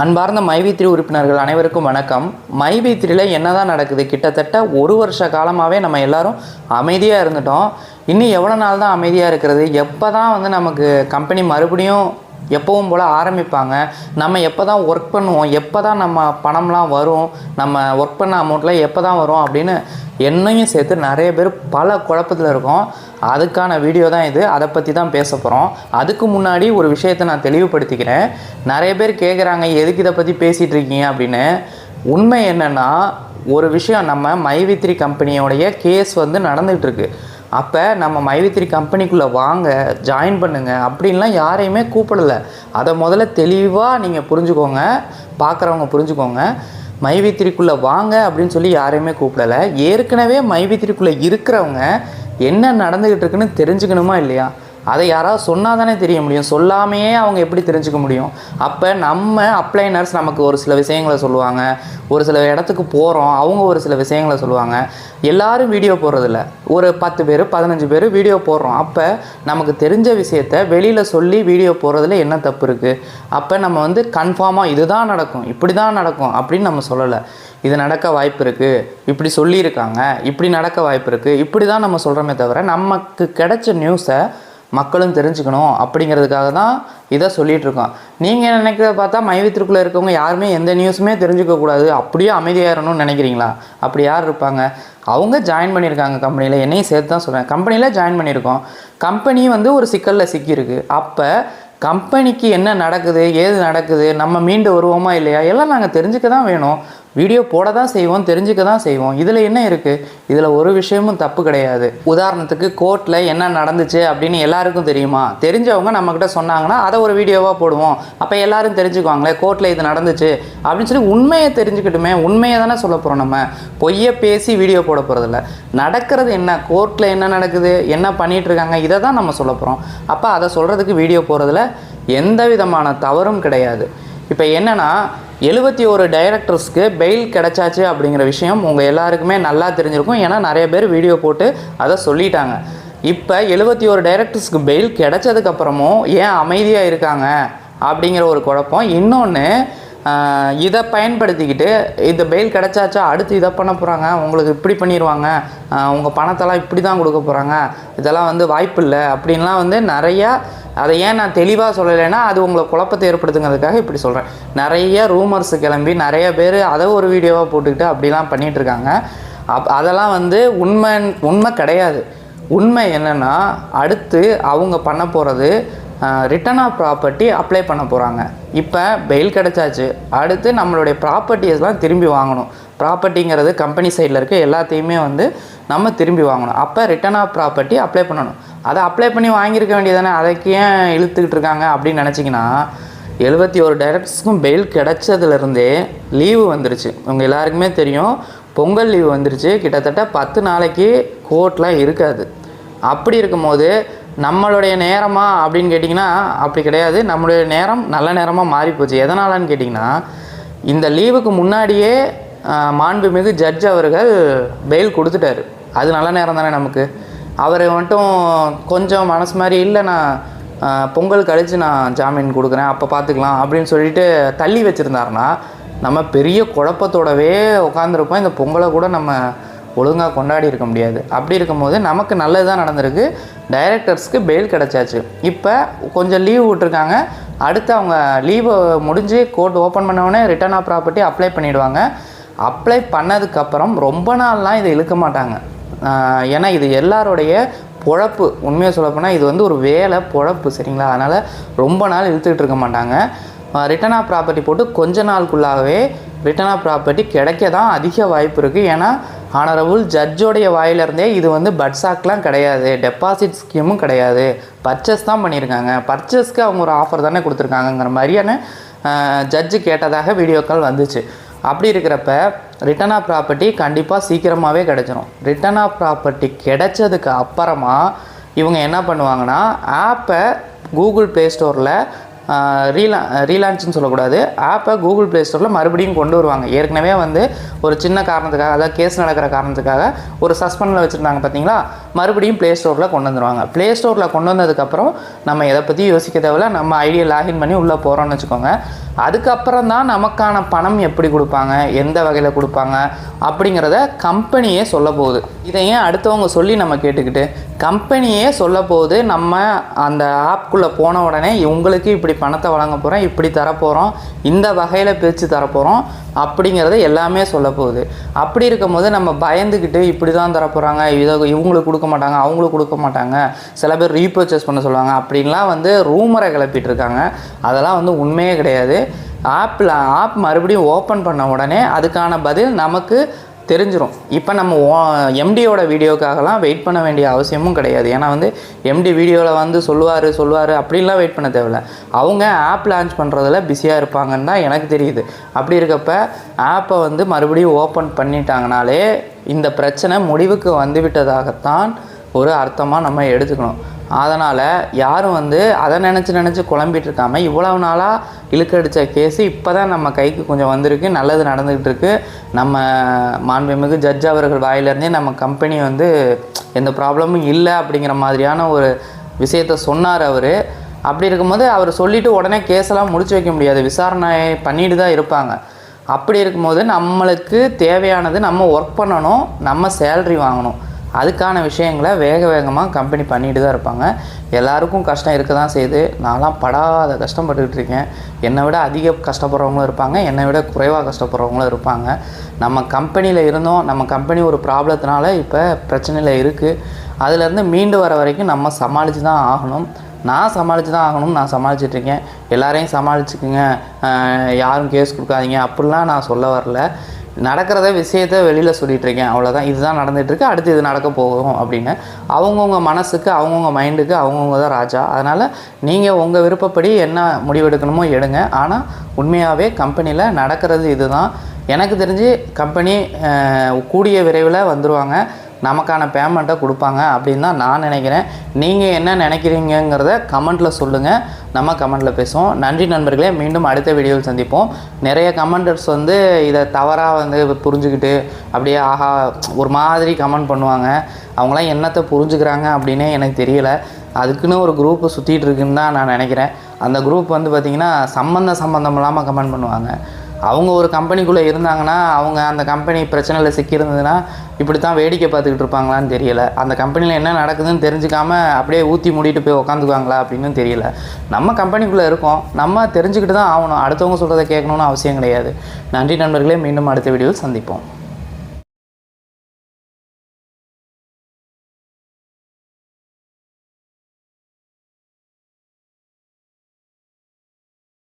அன்பார்ந்த மைவி த்ரீ உறுப்பினர்கள் அனைவருக்கும் வணக்கம். மைவி த்ரீல என்னதான் நடக்குது? கிட்டத்தட்ட ஒரு வருஷ காலமாகவே நம்ம எல்லாரும் அமைதியாக இருந்துட்டோம். இன்னும் எவ்வளோ நாள் தான் அமைதியாக இருக்கிறது? எப்போ தான் வந்து நமக்கு கம்பெனி மறுபடியும் எப்பவும் போல் ஆரம்பிப்பாங்க? நம்ம எப்போ தான் ஒர்க் பண்ணுவோம்? எப்போ தான் நம்ம பணம்லாம் வரும்? நம்ம ஒர்க் பண்ண அமௌண்ட்லாம் எப்போ தான் வரும்? அப்படின்னு என்னையும் சேர்த்து நிறைய பேர் பல குழப்பத்தில் இருக்கோம். அதுக்கான வீடியோ தான் இது. அதை பற்றி தான் பேச போகிறோம் அதுக்கு முன்னாடி ஒரு விஷயத்தை நான் தெளிவுபடுத்திக்கிறேன். நிறைய பேர் கேட்குறாங்க எதுக்கு இதை பற்றி பேசிகிட்டு இருக்கீங்க? அப்படின்னு. உண்மை என்னென்னா ஒரு விஷயம் நம்ம மைவித்ரி கம்பெனியோடைய கேஸ் வந்து நடந்துகிட்ருக்கு அப்போ நம்ம மைவித்ரி கம்பெனிக்குள்ளே வாங்க ஜாயின் பண்ணுங்க அப்படின்லாம் யாரையுமே கூப்பிடல. அதை முதல்ல தெளிவாக நீங்கள் புரிஞ்சுக்கோங்க பார்க்குறவங்க புரிஞ்சுக்கோங்க. மைவித்திரிக்குள்ளே வாங்க அப்படின்னு சொல்லி யாரையுமே கூப்பிடல. ஏற்கனவே மைவித்திரிக்குள்ளே இருக்கிறவங்க என்ன நடந்துக்கிட்டு இருக்குன்னு தெரிஞ்சுக்கணுமா இல்லையா? அதை யாராவது சொன்னால் தானே தெரிய முடியும். சொல்லாமையே அவங்க எப்படி தெரிஞ்சுக்க முடியும்? அப்போ நம்ம அப்ளைனர்ஸ் நமக்கு ஒரு சில விஷயங்களை சொல்லுவாங்க. ஒரு சில இடத்துக்கு போகிறோம் அவங்க ஒரு சில விஷயங்களை சொல்லுவாங்க. எல்லோரும் வீடியோ போடுறதில்ல. ஒரு பத்து பேர் பதினஞ்சு பேர் வீடியோ போடுறோம். அப்போ நமக்கு தெரிஞ்ச விஷயத்த வெளியில் சொல்லி வீடியோ போடுறதுல என்ன தப்பு இருக்குது அப்போ நம்ம வந்து கன்ஃபார்மாக இதுதான் நடக்கும் இப்படி தான் நடக்கும் அப்படின்னு நம்ம சொல்லலை. இது நடக்க வாய்ப்பு இருக்குது இப்படி சொல்லியிருக்காங்க. இப்படி நடக்க வாய்ப்பு இருக்குது இப்படி தான் நம்ம சொல்கிறோமே தவிர நமக்கு கிடைச்ச நியூஸை மக்களும் தெரிஞ்சுக்கணும் அப்படிங்கிறதுக்காக தான் இதை சொல்லிகிட்டு இருக்கோம். நீங்கள் நினைக்கிறத பார்த்தா மைவித்திற்குள்ளே இருக்கவங்க யாருமே எந்த நியூஸுமே தெரிஞ்சுக்கக்கூடாது அப்படியே அமைதியாகணும்னு நினைக்கிறீங்களா? அப்படி யார் இருப்பாங்க? அவங்க ஜாயின் பண்ணியிருக்காங்க கம்பெனியில் என்னையும் சேர்த்து தான் சொல்கிறேன் கம்பெனியில் ஜாயின் பண்ணியிருக்கோம். கம்பெனி வந்து ஒரு சிக்கலில் சிக்கியிருக்கு. அப்போ கம்பெனிக்கு என்ன நடக்குது? ஏது நடக்குது? நம்ம மீண்டு வருவோமா இல்லையா? எல்லாம் நாங்கள் தெரிஞ்சுக்க தான் வேணும். வீடியோ போட தான் செய்வோம் தெரிஞ்சுக்க தான் செய்வோம். இதில் என்ன இருக்குது இதில் ஒரு விஷயமும் தப்பு கிடையாது. உதாரணத்துக்கு கோர்ட்டில் என்ன நடந்துச்சு அப்படின்னு எல்லாருக்கும் தெரியுமா? தெரிஞ்சவங்க நம்மக்கிட்ட சொன்னாங்கன்னா அதை ஒரு வீடியோவாக போடுவோம். அப்போ எல்லாரும் தெரிஞ்சுக்குவாங்களே கோர்ட்டில் இது நடந்துச்சு அப்படின்னு சொல்லி உண்மையை தெரிஞ்சுக்கிட்டுமே உண்மையை தானே சொல்ல போகிறோம் நம்ம. பொய்யை பேசி வீடியோ போட போகிறதில்ல நடக்கிறது என்ன? கோர்ட்டில் என்ன நடக்குது? என்ன பண்ணிகிட்ருக்காங்க இதை தான் நம்ம சொல்ல போகிறோம் அப்போ அதை சொல்கிறதுக்கு வீடியோ போகிறதுல எந்த விதமான தவறும் கிடையாது. இப்போ என்னென்னா எழுபத்தி ஒரு டைரக்டர்ஸ்க்கு பெயில் கிடைச்சாச்சு அப்படிங்கிற விஷயம் உங்கள் எல்லாருக்குமே நல்லா தெரிஞ்சிருக்கும். ஏன்னா நிறைய பேர் வீடியோ போட்டு அதை சொல்லிட்டாங்க. இப்போ எழுபத்தி ஒரு டைரக்டர்ஸ்க்கு பெயில் கிடைச்சதுக்கப்புறமும் ஏன் அமைதியாக இருக்காங்க அப்படிங்கிற ஒரு குழப்பம். இன்னொன்று இதை பயன்படுத்திக்கிட்டு இந்த பெயில் கிடைச்சாச்சா அடுத்து இதை பண்ண போகிறாங்க உங்களுக்கு இப்படி பண்ணிடுவாங்க உங்கள் பணத்தெல்லாம் இப்படி தான் கொடுக்க போகிறாங்க இதெல்லாம் வந்து வாய்ப்பு இல்லை அப்படின்லாம் வந்து நிறையா அதை ஏன் நான் தெளிவாக சொல்லலைன்னா அது உங்களை குழப்பத்தை ஏற்படுத்துங்கிறதுக்காக இப்படி சொல்கிறேன் நிறைய ரூமர்ஸ் கிளம்பி நிறைய பேர் அதை ஒரு வீடியோவாக போட்டுக்கிட்டு அப்படிலாம் பண்ணிகிட்ருக்காங்க அப் அதெல்லாம் வந்து உண்மை உண்மை கிடையாது. உண்மை என்னென்னா அடுத்து அவங்க பண்ண போகிறது ரிட்டர்ன் ஆஃப் ப்ராப்பர்ட்டி அப்ளை பண்ண போகிறாங்க இப்போ பெயில் கிடச்சாச்சு. அடுத்து நம்மளுடைய ப்ராப்பர்ட்டிஸ்லாம் திரும்பி வாங்கணும். ப்ராப்பர்ட்டிங்கிறது கம்பெனி சைடில் இருக்க எல்லாத்தையுமே வந்து நம்ம திரும்பி வாங்கணும். அப்போ ரிட்டர்ன் ஆஃப் ப்ராப்பர்ட்டி அப்ளை பண்ணணும். அதை அப்ளை பண்ணி வாங்கியிருக்க வேண்டியதானே அதுக்கு ஏன் இழுத்துக்கிட்டு இருக்காங்க அப்படின்னு நினச்சிங்கன்னா எழுபத்தி ஒரு டைரக்டர்ஸ்க்கும் பெயில் கிடச்சதுலேருந்தே லீவு வந்துருச்சு. உங்கள் எல்லாருக்குமே தெரியும் பொங்கல் லீவு வந்துருச்சு. கிட்டத்தட்ட பத்து நாளைக்கு கோர்ட்லாம் இருக்காது. அப்படி இருக்கும்போது நம்மளுடைய நேரமா அப்படின்னு கேட்டிங்கன்னா அப்படி கிடையாது. நம்மளுடைய நேரம் நல்ல நேரமாக மாறிப்போச்சு. எதனாலன்னு கேட்டிங்கன்னா இந்த லீவுக்கு முன்னாடியே மாண்புமிகு ஜட்ஜ் அவர்கள் பெயில் கொடுத்துட்டாரு. அது நல்ல நேரம் தானே நமக்கு. அவரை மட்டும் கொஞ்சம் மனசு மாதிரி இல்லை நான் பொங்கல் கழித்து நான் ஜாமீன் கொடுக்குறேன் அப்போ பார்த்துக்கலாம் அப்படின்னு சொல்லிட்டு தள்ளி வச்சுருந்தாருன்னா நம்ம பெரிய குழப்பத்தோடவே உட்காந்துருப்போம் இந்த பொங்கலை கூட நம்ம ஒழுங்காக கொண்டாடி இருக்க முடியாது. அப்படி இருக்கும்போது நமக்கு நல்லது தான் நடந்திருக்கு. டைரக்டர்ஸ்க்கு பெயில் கிடச்சாச்சு. இப்போ கொஞ்சம் லீவ் விட்டுருக்காங்க. அடுத்து அவங்க லீவை முடிஞ்சு கோர்ட் ஓப்பன் பண்ணவொடனே ரிட்டர்ன் ஆஃப் ப்ராப்பர்ட்டி அப்ளை பண்ணிவிடுவாங்க அப்ளை பண்ணதுக்கப்புறம் ரொம்ப நாள்லாம் இதை இழுக்க மாட்டாங்க. ஏன்னா இது எல்லாருடைய பொழப்பு. உண்மையை சொல்லப்போனால் இது வந்து ஒரு வேலை பொழப்பு சரிங்களா? அதனால் ரொம்ப நாள் இழுத்துக்கிட்டு இருக்க மாட்டாங்க. ரிட்டர்ன் ஆஃப் ப்ராப்பர்ட்டி போட்டு கொஞ்ச நாளுக்குள்ளாகவே ரிட்டர்ன் ஆஃப் ப்ராப்பர்ட்டி கிடைக்க தான் அதிக வாய்ப்பு இருக்குது ஏன்னா ஆனரபுள் ஜட்ஜோடைய வாயிலிருந்தே இது வந்து பட்ஸாக்லாம் கிடையாது. டெபாசிட் ஸ்கீமும் கிடையாது. பர்ச்சேஸ் தான் பண்ணியிருக்காங்க. பர்ச்சேஸ்க்கு அவங்க ஒரு ஆஃபர் தானே கொடுத்துருக்காங்கங்கிற மாதிரியான ஜட்ஜு கேட்டதாக வீடியோக்கள் வந்துச்சு. அப்படி இருக்கிறப்ப ரிட்டர்ன் ஆஃப் ப்ராப்பர்ட்டி கண்டிப்பாக சீக்கிரமாகவே கிடச்சிரும். ரிட்டர்ன் ஆஃப் ப்ராப்பர்ட்டி கிடைச்சதுக்கு அப்புறமா இவங்க என்ன பண்ணுவாங்கன்னா ஆப்பை கூகுள் ப்ளே ஸ்டோரில் ரீலா ரீலான்ச்னு சொல்லக்கூடாது. ஆப்பை கூகுள் ப்ளே ஸ்டோரில் மறுபடியும் கொண்டு வருவாங்க. ஏற்கனவே வந்து ஒரு சின்ன காரணத்துக்காக அதாவது கேஸ் நடக்கிற காரணத்துக்காக ஒரு சஸ்பெண்டில் வச்சுருந்தாங்க பார்த்தீங்களா மறுபடியும் ப்ளே ஸ்டோரில் கொண்டு வந்துருவாங்க. ப்ளே ஸ்டோரில் கொண்டு வந்ததுக்கப்புறம் நம்ம எதை பற்றி யோசிக்க தேவையில்ல நம்ம ஐடியை லாகின் பண்ணி உள்ளே போகிறோம்னு வச்சுக்கோங்க. அதுக்கப்புறம் தான் நமக்கான பணம் எப்படி கொடுப்பாங்க எந்த வகையில் கொடுப்பாங்க அப்படிங்கிறத கம்பெனியே சொல்ல போகுது. இதை ஏன் அடுத்தவங்க சொல்லி நம்ம கேட்டுக்கிட்டு கம்பெனியே சொல்ல போகுது நம்ம அந்த ஆப்குள்ளே போன உடனே உங்களுக்கு இப்படி பணத்தை வழங்க போகிறோம் இப்படி தரப்போகிறோம் இந்த வகையில் பிரித்து தரப்போகிறோம் அப்படிங்கிறத எல்லாமே சொல்ல போகுது. அப்படி இருக்கும்போது நம்ம பயந்துக்கிட்டு இப்படி தான் தரப்போகிறாங்க இதை இவங்களுக்கு கொடுக்க மாட்டாங்க அவங்களுக்கு கொடுக்க மாட்டாங்க சில பேர் ரீபர்ச்சேஸ் பண்ண சொல்லுவாங்க அப்படின்லாம் வந்து ரூமரை கிளப்பிட்டு இருக்காங்க. அதெல்லாம் வந்து உண்மையே கிடையாது. ஆப்பில் ஆப் மறுபடியும் ஓப்பன் பண்ண உடனே அதுக்கான பதில் நமக்கு தெரிஞ்சிடும் இப்போ நம்ம எம்டியோட வீடியோக்காகலாம் வெயிட் பண்ண வேண்டிய அவசியமும் கிடையாது. ஏன்னா வந்து எம்டி வீடியோவில் வந்து சொல்லுவார் சொல்லுவார் அப்படின்லாம் வெயிட் பண்ண தேவையில்ல. அவங்க ஆப் லான்ச் பண்ணுறதுல பிஸியாக இருப்பாங்கன்னு தான் எனக்கு தெரியுது. அப்படி இருக்கப்ப ஆப்பை வந்து மறுபடியும் ஓப்பன் பண்ணிட்டாங்கனாலே இந்த பிரச்சனை முடிவுக்கு வந்து விட்டதாகத்தான் ஒரு அர்த்தமாக நம்ம எடுத்துக்கணும். அதனால் யாரும் வந்து அதை நினச்சி நினச்சி குழம்பிட்டு இருக்காமல் இவ்வளவு நாளாக இழுக்கடித்த கேஸு இப்போ தான் நம்ம கைக்கு கொஞ்சம் வந்திருக்கு. நல்லது நடந்துக்கிட்டு இருக்கு. நம்ம மாண்புமிகு ஜட்ஜ் அவர்கள் வாயிலேருந்தே நம்ம கம்பெனி வந்து எந்த ப்ராப்ளமும் இல்லை அப்படிங்கிற மாதிரியான ஒரு விஷயத்த சொன்னார் அவர். அப்படி இருக்கும்போது அவர் சொல்லிவிட்டு உடனே கேஸெல்லாம் முடிச்சு வைக்க முடியாது. விசாரணை பண்ணிட்டு தான் இருப்பாங்க. அப்படி இருக்கும்போது நம்மளுக்கு தேவையானது நம்ம ஒர்க் பண்ணணும். நம்ம சேல்ரி வாங்கணும். அதுக்கான விஷயங்களை வேக வேகமாக கம்பெனி பண்ணிட்டு தான் இருப்பாங்க. எல்லாருக்கும் கஷ்டம் இருக்க தான் செய்யுது. நான்லாம் படாத கஷ்டப்பட்டுக்கிட்டு இருக்கேன். என்னை விட அதிக கஷ்டப்படுறவங்களும் இருப்பாங்க. என்னை விட குறைவாக கஷ்டப்படுறவங்களும் இருப்பாங்க. நம்ம கம்பெனியில் இருந்தோம். நம்ம கம்பெனி ஒரு ப்ராப்ளத்தினால இப்போ பிரச்சனையில் இருக்குது அதுலேருந்து மீண்டு வர வரைக்கும் நம்ம சமாளித்து தான் ஆகணும். நான் சமாளித்து தான் ஆகணும் நான் சமாளிச்சிட்ருக்கேன் எல்லாரையும் சமாளிச்சுக்குங்க. யாரும் கேஸ் கொடுக்காதீங்க. அப்படிலாம் நான் சொல்ல வரல. நடக்கிறத விஷயத்த வெளியில் சொல்லிட்டு இருக்கேன். அவ்வளோதான் இதுதான் நடந்துகிட்ருக்கு அடுத்து இது நடக்க போகும் அப்படின்னு அவங்கவுங்க மனசுக்கு அவங்கவுங்க மைண்டுக்கு அவங்கவுங்க தான் ராஜா. அதனால் நீங்கள் உங்கள் விருப்பப்படி என்ன முடிவெடுக்கணுமோ எடுங்க. ஆனால் உண்மையாகவே கம்பெனியில் நடக்கிறது இதுதான். எனக்கு தெரிஞ்சு கம்பெனி கூடிய விரைவில் வந்துடுவாங்க நமக்கான பேமெண்ட்டை கொடுப்பாங்க அப்படின்னு தான் நான் நினைக்கிறேன். நீங்கள் என்ன நினைக்கிறீங்கங்கிறத கமெண்ட்டில் சொல்லுங்கள் நம்ம கமெண்ட்டில் பேசுவோம். நன்றி நண்பர்களே மீண்டும் அடுத்த வீடியோவில் சந்திப்போம். நிறைய கமெண்டர்ஸ் வந்து இதை தவறாக வந்து புரிஞ்சுக்கிட்டு அப்படியே ஆஹா ஒரு மாதிரி கமெண்ட் பண்ணுவாங்க. அவங்களாம் என்னத்தை புரிஞ்சுக்கிறாங்க அப்படின்னே எனக்கு தெரியல. அதுக்குன்னு ஒரு குரூப்பு சுற்றிட்டு இருக்குன்னு தான் நான் நினைக்கிறேன். அந்த குரூப் வந்து பார்த்திங்கன்னா சம்மந்த சம்மந்தம் இல்லாமல் கமெண்ட் பண்ணுவாங்க. அவங்க ஒரு கம்பெனிக்குள்ளே இருந்தாங்கன்னா அவங்க அந்த கம்பெனி பிரச்சனையில் சிக்கியிருந்ததுன்னா இப்படி தான் வேடிக்கை பார்த்துக்கிட்டு இருப்பாங்களான்னு தெரியல. அந்த கம்பெனியில் என்ன நடக்குதுன்னு தெரிஞ்சுக்காம அப்படியே ஊற்றி மூடிட்டு போய் உக்காந்துக்குவாங்களா அப்படின்னு தெரியல. நம்ம கம்பெனிக்குள்ளே இருக்கோம். நம்ம தெரிஞ்சுக்கிட்டு தான் ஆகணும். அடுத்தவங்க சொல்கிறத கேட்கணும்னு அவசியம் கிடையாது. நன்றி நண்பர்களே மீண்டும் அடுத்த வீடியோவில் சந்திப்போம்.